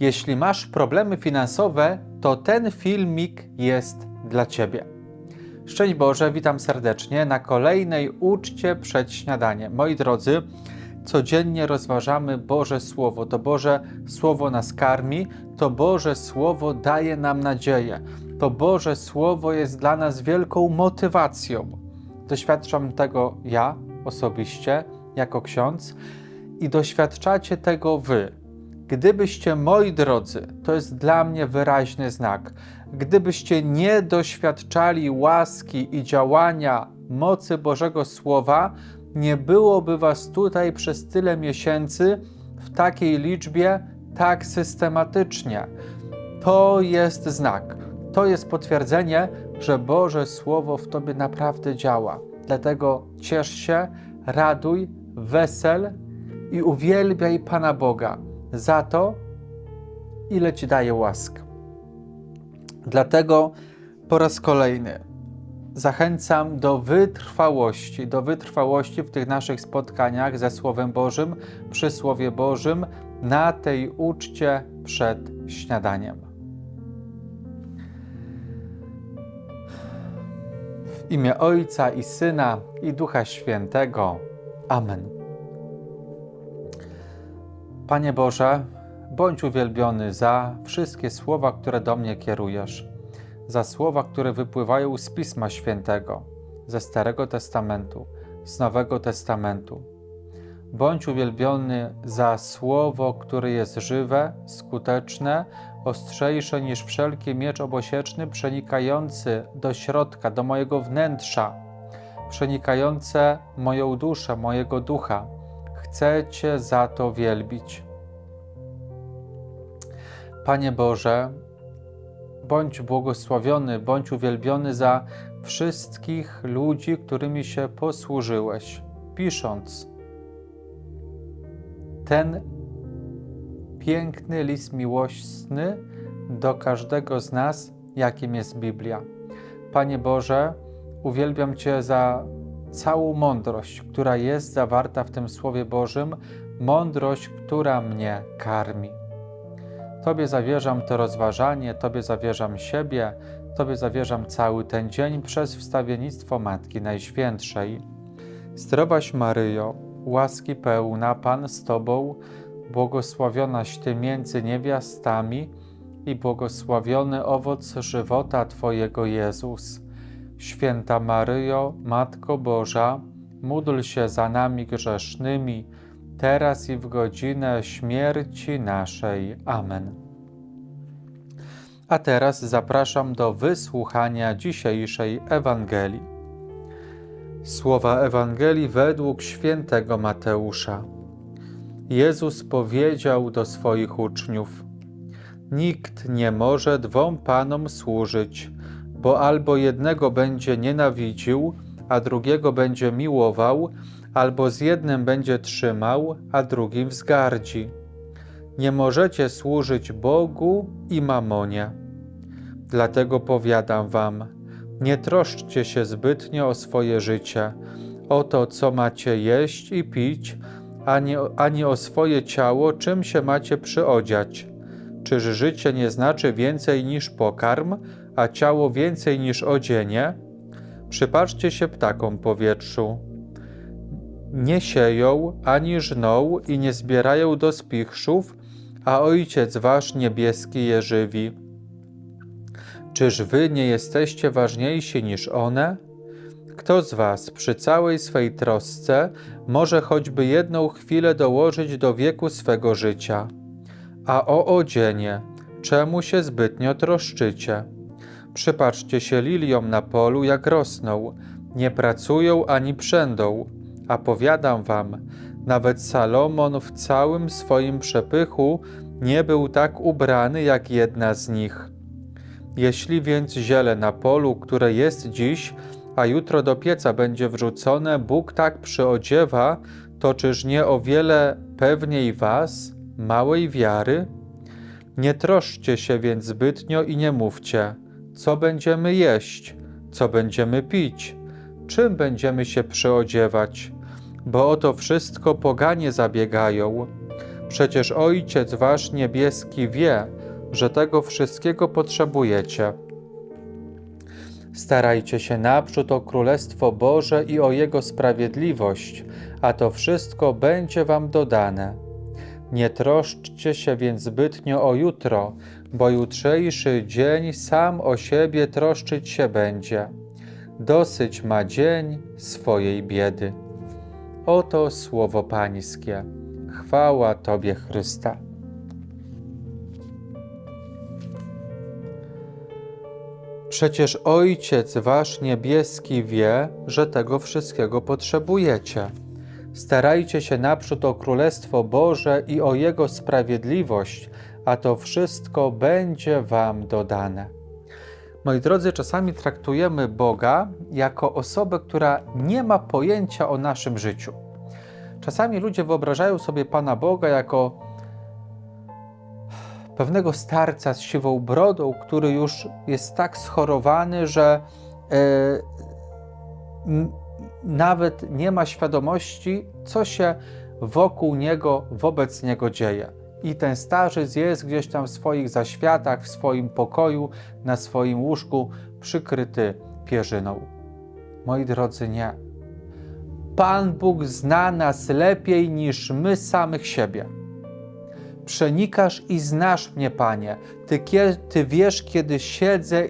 Jeśli masz problemy finansowe, to ten filmik jest dla Ciebie. Szczęść Boże, witam serdecznie na kolejnej uczcie przed śniadaniem. Moi drodzy, codziennie rozważamy Boże Słowo. To Boże Słowo nas karmi, to Boże Słowo daje nam nadzieję. To Boże Słowo jest dla nas wielką motywacją. Doświadczam tego ja osobiście, jako ksiądz, i doświadczacie tego Wy. Gdybyście, moi drodzy, to jest dla mnie wyraźny znak, gdybyście nie doświadczali łaski i działania mocy Bożego Słowa, nie byłoby Was tutaj przez tyle miesięcy w takiej liczbie, tak systematycznie. To jest znak, to jest potwierdzenie, że Boże Słowo w Tobie naprawdę działa. Dlatego ciesz się, raduj, wesel i uwielbiaj Pana Boga za to, ile Ci daje łask. Dlatego po raz kolejny zachęcam do wytrwałości, do wytrwałości w tych naszych spotkaniach ze Słowem Bożym, przy Słowie Bożym, na tej uczcie przed śniadaniem. W imię Ojca i Syna i Ducha Świętego. Amen. Panie Boże, bądź uwielbiony za wszystkie słowa, które do mnie kierujesz, za słowa, które wypływają z Pisma Świętego, ze Starego Testamentu, z Nowego Testamentu. Bądź uwielbiony za słowo, które jest żywe, skuteczne, ostrzejsze niż wszelki miecz obosieczny, przenikający do środka, do mojego wnętrza, przenikające moją duszę, mojego ducha. Chcę Cię za to wielbić. Panie Boże, bądź błogosławiony, bądź uwielbiony za wszystkich ludzi, którymi się posłużyłeś, pisząc ten piękny list miłosny do każdego z nas, jakim jest Biblia. Panie Boże, uwielbiam Cię za całą mądrość, która jest zawarta w tym Słowie Bożym, mądrość, która mnie karmi. Tobie zawierzam to rozważanie, Tobie zawierzam siebie, Tobie zawierzam cały ten dzień przez wstawiennictwo Matki Najświętszej. Zdrowaś Maryjo, łaski pełna, Pan z Tobą, błogosławionaś Ty między niewiastami i błogosławiony owoc żywota Twojego Jezus. Święta Maryjo, Matko Boża, módl się za nami grzesznymi, teraz i w godzinę śmierci naszej. Amen. A teraz zapraszam do wysłuchania dzisiejszej Ewangelii. Słowa Ewangelii według świętego Mateusza. Jezus powiedział do swoich uczniów: Nikt nie może dwom panom służyć, bo albo jednego będzie nienawidził, a drugiego będzie miłował, albo z jednym będzie trzymał, a drugim wzgardzi. Nie możecie służyć Bogu i mamonie. Dlatego powiadam wam, nie troszczcie się zbytnio o swoje życie, o to, co macie jeść i pić, ani, ani o swoje ciało, czym się macie przyodziać. Czyż życie nie znaczy więcej niż pokarm, a ciało więcej niż odzienie? Przypatrzcie się ptakom powietrzu. Nie sieją ani żną i nie zbierają do spichrzów, a Ojciec Wasz niebieski je żywi. Czyż Wy nie jesteście ważniejsi niż one? Kto z Was przy całej swej trosce może choćby jedną chwilę dołożyć do wieku swego życia? A o odzienie, czemu się zbytnio troszczycie? Przypatrzcie się liliom na polu, jak rosną, nie pracują ani przędą, a powiadam wam, nawet Salomon w całym swoim przepychu nie był tak ubrany jak jedna z nich. Jeśli więc ziele na polu, które jest dziś, a jutro do pieca będzie wrzucone, Bóg tak przyodziewa, to czyż nie o wiele pewniej was, małej wiary? Nie troszczcie się więc zbytnio i nie mówcie, co będziemy jeść, co będziemy pić, czym będziemy się przyodziewać, bo o to wszystko poganie zabiegają. Przecież Ojciec Wasz niebieski wie, że tego wszystkiego potrzebujecie. Starajcie się naprzód o Królestwo Boże i o Jego sprawiedliwość, a to wszystko będzie Wam dodane. Nie troszczcie się więc zbytnio o jutro, bo jutrzejszy dzień sam o siebie troszczyć się będzie. Dosyć ma dzień swojej biedy. Oto słowo Pańskie. Chwała Tobie, Chrysta. Przecież Ojciec Wasz niebieski wie, że tego wszystkiego potrzebujecie. Starajcie się naprzód o Królestwo Boże i o Jego sprawiedliwość, a to wszystko będzie Wam dodane. Moi drodzy, czasami traktujemy Boga jako osobę, która nie ma pojęcia o naszym życiu. Czasami ludzie wyobrażają sobie Pana Boga jako pewnego starca z siwą brodą, który już jest tak schorowany, że n- nawet nie ma świadomości, co się wokół niego, wobec niego dzieje. I ten starzec jest gdzieś tam w swoich zaświatach, w swoim pokoju, na swoim łóżku, przykryty pierzyną. Moi drodzy, nie. Pan Bóg zna nas lepiej niż my samych siebie. Przenikasz i znasz mnie, Panie. Ty, ty wiesz, kiedy siedzę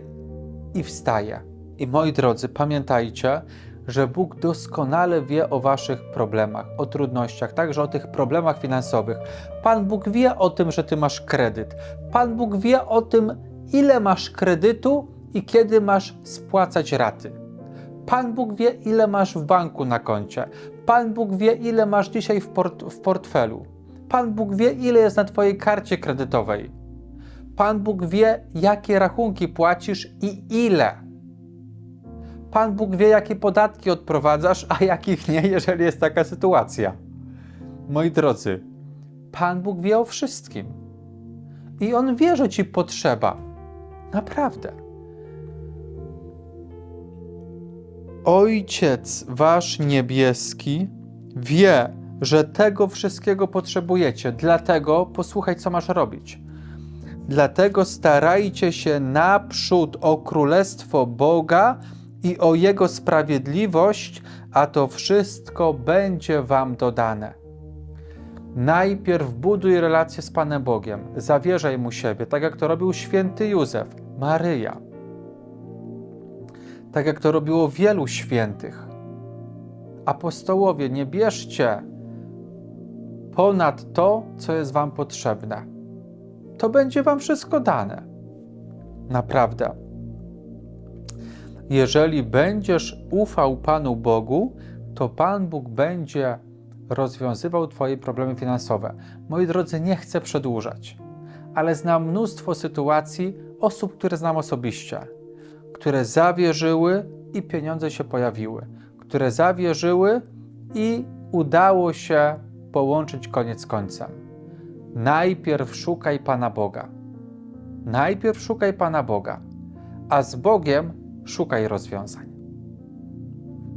i wstaję. I moi drodzy, pamiętajcie, że Bóg doskonale wie o Waszych problemach, o trudnościach, także o tych problemach finansowych. Pan Bóg wie o tym, że Ty masz kredyt. Pan Bóg wie o tym, ile masz kredytu i kiedy masz spłacać raty. Pan Bóg wie, ile masz w banku na koncie. Pan Bóg wie, ile masz dzisiaj w, port w portfelu. Pan Bóg wie, ile jest na Twojej karcie kredytowej. Pan Bóg wie, jakie rachunki płacisz i ile. Pan Bóg wie, jakie podatki odprowadzasz, a jakich nie, jeżeli jest taka sytuacja. Moi drodzy, Pan Bóg wie o wszystkim. I On wie, że Ci potrzeba. Naprawdę. Ojciec Wasz niebieski wie, że tego wszystkiego potrzebujecie. Dlatego posłuchaj, co masz robić. Dlatego starajcie się naprzód o Królestwo Boga i o Jego sprawiedliwość, a to wszystko będzie Wam dodane. Najpierw buduj relację z Panem Bogiem, zawierzaj Mu siebie, tak jak to robił święty Józef, Maryja, tak jak to robiło wielu świętych. Apostołowie, nie bierzcie ponad to, co jest Wam potrzebne. To będzie Wam wszystko dane. Naprawdę. Jeżeli będziesz ufał Panu Bogu, to Pan Bóg będzie rozwiązywał Twoje problemy finansowe. Moi drodzy, nie chcę przedłużać, ale znam mnóstwo sytuacji osób, które znam osobiście, które zawierzyły i pieniądze się pojawiły, które zawierzyły i udało się połączyć koniec z końcem. Najpierw szukaj Pana Boga. Najpierw szukaj Pana Boga, a z Bogiem szukaj rozwiązań.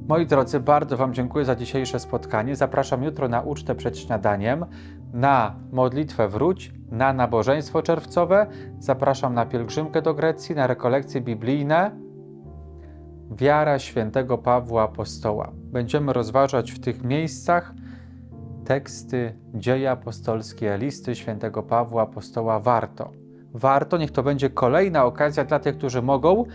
Moi drodzy, bardzo Wam dziękuję za dzisiejsze spotkanie. Zapraszam jutro na ucztę przed śniadaniem, na modlitwę wróć, na nabożeństwo czerwcowe. Zapraszam na pielgrzymkę do Grecji, na rekolekcje biblijne. Wiara świętego Pawła Apostoła. Będziemy rozważać w tych miejscach teksty, dzieje apostolskie, listy świętego Pawła Apostoła. Warto. Warto, niech to będzie kolejna okazja dla tych, którzy mogą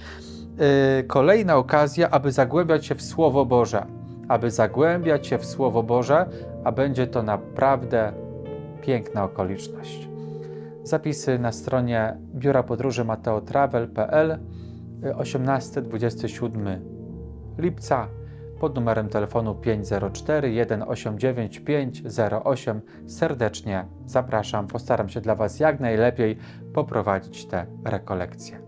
kolejna okazja, aby zagłębiać się w Słowo Boże, aby zagłębiać się w Słowo Boże, a będzie to naprawdę piękna okoliczność. Zapisy na stronie biura podróży mateotravel.pl 18-27 lipca pod numerem telefonu 504 189 508. Serdecznie zapraszam. Postaram się dla Was jak najlepiej poprowadzić te rekolekcje.